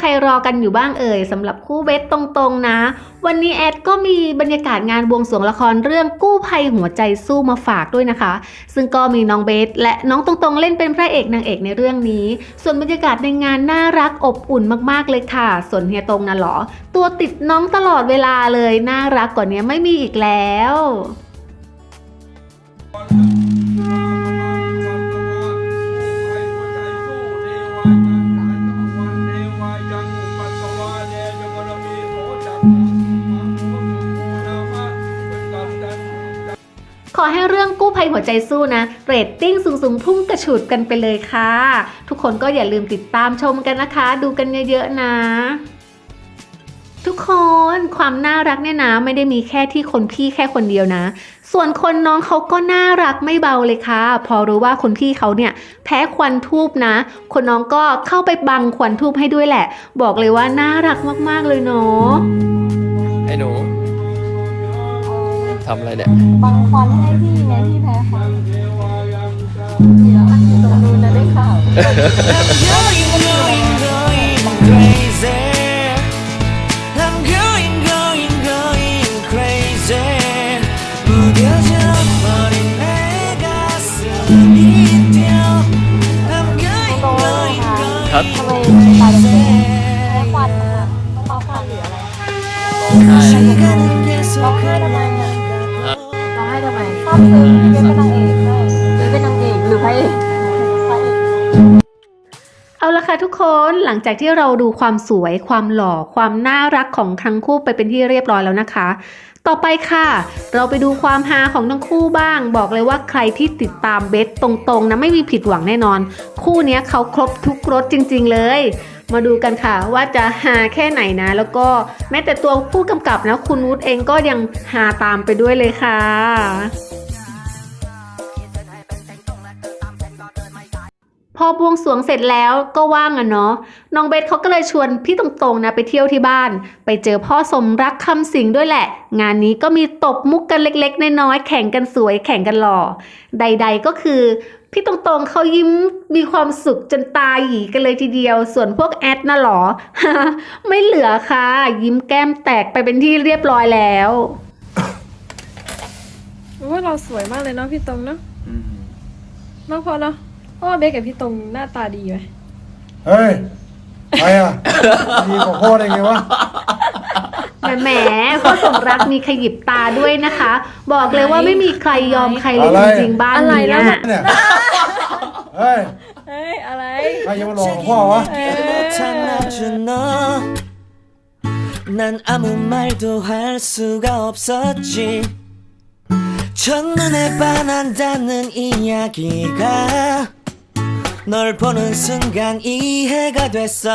ใครรอกันอยู่บ้างเอ่ยสำหรับคู่เบสตรงๆนะ วันนี้แอดก็มีบรรยากาศงานบวงสรวงละครเรื่องกู้ภัยหัวใจสู้มาฝากด้วยนะคะ ซึ่งก็มีน้องเบสและน้องตรงๆ เล่นเป็นพระเอกนางเอกในเรื่องนี้ ส่วนบรรยากาศในงานน่ารักอบอุ่นมากๆเลยค่ะ ส่วนเฮียตรงนะหรอ ตัวติดน้องตลอดเวลาเลยน่ารักกว่านี้ไม่มีอีกแล้ว ขอให้เรื่องกู้ภัยหัวใจสู้นะ เรตติ้งสูงๆ พุ่งกระฉูดกันไปเลยค่ะ ทุกคนก็อย่าลืมติดตามชมกันนะคะ ดูกันเยอะๆนะทุกคนความน่ารักเนี่ยนะ ไม่ได้มีแค่ที่คนพี่แค่คนเดียวนะ ส่วนคนน้องเขาก็น่ารักไม่เบาเลยค่ะ พอรู้ว่าคนพี่เขาเนี่ย แพ้ควันทูบนะ คนน้องก็เข้าไปบังควันทูบให้ด้วยแหละ บอกเลยว่าน่ารักมากๆเลยเนาะ ทำอะไรเนี่ยบังควันให้พี่ไงพี่แพ้ควันตรงนู้นจะได้ข่าวครับทำไมไม่ไปเลยแพ้ควันนะคะต้องเป่าควันหรืออะไร เป็นนางเอกเป็นนางเอกหรือพระเอกเอาละค่ะทุกคนหลังจากที่เราดูความสวย ความหล่อ ความน่ารักของทั้งคู่ไปเป็นที่เรียบร้อยแล้วนะคะ ต่อไปค่ะ เราไปดูความฮาของทั้งคู่บ้าง บอกเลยว่าใครที่ติดตามเบสตรงๆนะไม่มีผิดหวังแน่นอน คู่นี้เขาครบทุกรสจริง ๆ เลยมาดูกันค่ะว่าจะฮาแค่ไหนนะ แล้วก็แม้แต่ตัวผู้กำกับนะคุณวุฒิเองก็ยังฮาตามไปด้วยเลยค่ะ พอบวงสรวงเสร็จแล้วก็ว่างอะเนาะน้องเบสเขาก็เลยชวนพี่ตรงๆนะไปเที่ยวที่บ้าน ไปเจอพ่อสมรักคำสิงด้วยแหละ งานนี้ก็มีตบมุกกันเล็กๆน้อยๆแข่งกันสวยแข่งกันหล่อ ใด ๆก็คือพี่ตรงๆเขายิ้มมีความสุขจนตาหยีกันเลยทีเดียว ส่วนพวกแอดน่ะหรอ ไม่เหลือค่ะ ยิ้มแก้มแตกไปเป็นที่เรียบร้อยแล้วโอ้ยเราสวยมากเลยเนาะพี่ตรงเนาะเนาะพอเนาะเพราะว่าเบคกับพี่ตรงหน้าตาดีไหม เฮ้ยใครอ่ะ ดีกว่าพ่อได้ไงวะ แหมแหมพ่อสมรักมีขยิบตาด้วยนะคะ บอกเลยว่าไม่มีใครยอมใครเลย อะไร จริงๆบ้าน อะไร นี้ แล้ว อะ เนี่ย เฮ้ย เฮ้ยอะไร ใครจะมาหลอกพ่อวะ 나타나준 너. 난 아무 말도 할 수가 없었지. 첫눈에 반한다는 이야기가 널 보는 순간 이해가 됐어.